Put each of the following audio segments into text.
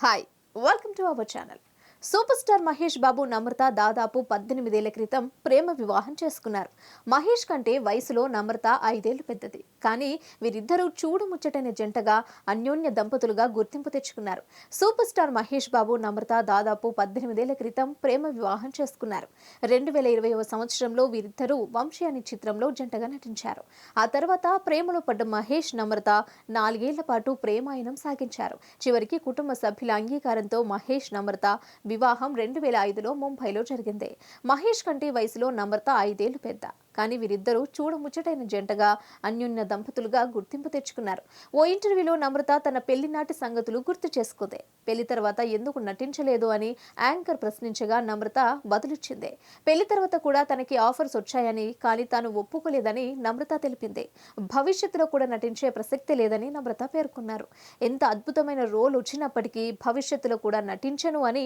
Hi, welcome to our channel. Super star Mahesh Babu Namrata దాదాపు పద్దెనిమిదేళ్ళ క్రితం ప్రేమ వివాహం చేసుకున్నారు. మహేష్ కంటే వయసులో నమ్రత ఐదేళ్ళు పెద్దది. కానీ వీరిద్దరూ చూడుముచ్చటైన జంటగా అన్యోన్య దంపతులుగా గుర్తింపు తెచ్చుకున్నారు. సూపర్ స్టార్ మహేష్ బాబు నమ్రత దాదాపు పద్దెనిమిదేళ్ళ క్రితం ప్రేమ వివాహం చేసుకున్నారు. రెండు వేల ఇరవైవ సంవత్సరంలో వీరిద్దరూ వంశీ అనే చిత్రంలో జంటగా నటించారు. ఆ తర్వాత ప్రేమలో పడ్డ మహేష్ నమ్రత నాలుగేళ్ళ పాటు ప్రేమాయణం సాగించారు. చివరికి కుటుంబ సభ్యుల అంగీకారంతో మహేష్ నమ్రత వివాహం రెండు వేల ఐదులో ముంబైలో జరిగింది. మహేష్ కంటే వయసులో నమ్రత ఐదేళ్ళు పెద్ద. కానీ వీరిద్దరూ చూడముచ్చటైన జంటగా అన్యోన్య దంపతులుగా గుర్తింపు తెచ్చుకున్నారు. ఓ ఇంటర్వ్యూలో నమ్రత తన పెళ్ళినాటి సంగతులు గుర్తు చేసుకుంది. పెళ్ళి తర్వాత ఎందుకు నటించలేదు అని యాంకర్ ప్రశ్నించగా నమ్రత బదులిచ్చింది. పెళ్ళి తర్వాత కూడా తనకి ఆఫర్స్ వచ్చాయని కానీ తాను ఒప్పుకోలేదని నమ్రత తెలిపింది. భవిష్యత్తులో కూడా నటించే ప్రసక్తి లేదని నమ్రత పేర్కొన్నారు. ఎంత అద్భుతమైన రోల్ వచ్చినప్పటికీ భవిష్యత్తులో కూడా నటించను అని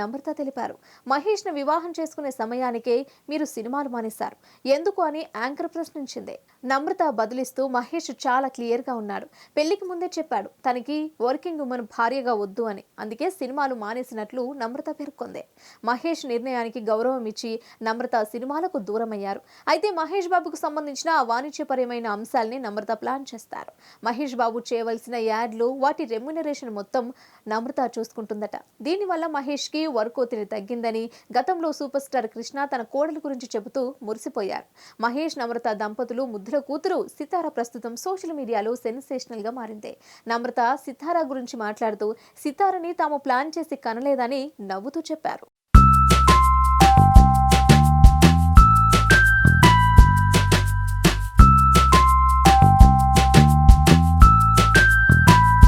నమ్రత తెలిపారు. మహేష్ను వివాహం చేసుకునే సమయానికే మీరు సినిమాలు మానేశారు. ఎందుకు అని యాంకర్ ప్రశ్నించింది. నమ్రత బదులిస్తూ మహేష్ చాలా క్లియర్గా ఉన్నాడు పెళ్ళికి ముందే చెప్పాడు తనకి వర్కింగ్ ఉమెన్ భార్యగా వద్దు అని. అందుకే సినిమాలు మానేసినట్లు నమ్రత పేర్కొంది. మహేష్ నిర్ణయానికి గౌరవం ఇచ్చి నమ్రత సినిమాలకు దూరమయ్యారు. అయితే మహేష్ బాబుకు సంబంధించిన ఆ వాణిజ్యపరమైన అంశాల్ని నమ్రత ప్లాన్ చేస్తారు. మహేష్ బాబు చేయవలసిన యాడ్లు వాటి రెమ్యునరేషన్ మొత్తం నమ్రత చూసుకుంటుందట. దీనివల్ల మహేష్కి వర్క్ ఒత్తిడి తగ్గిందని గతంలో సూపర్ స్టార్ కృష్ణ తన కోడలి గురించి చెబుతూ మురిసిపోయారు. మహేష్ నమ్రత దంపతులు ముద్దుల కూతురు సితార ప్రస్తుతం సోషల్ మీడియాలో సెన్సేషనల్గా మారింది. నమ్రత సితార గురించి మాట్లాడుతూ సితారని తాము ప్లాన్ చేసి కనలేదని నవ్వుతూ చెప్పారు.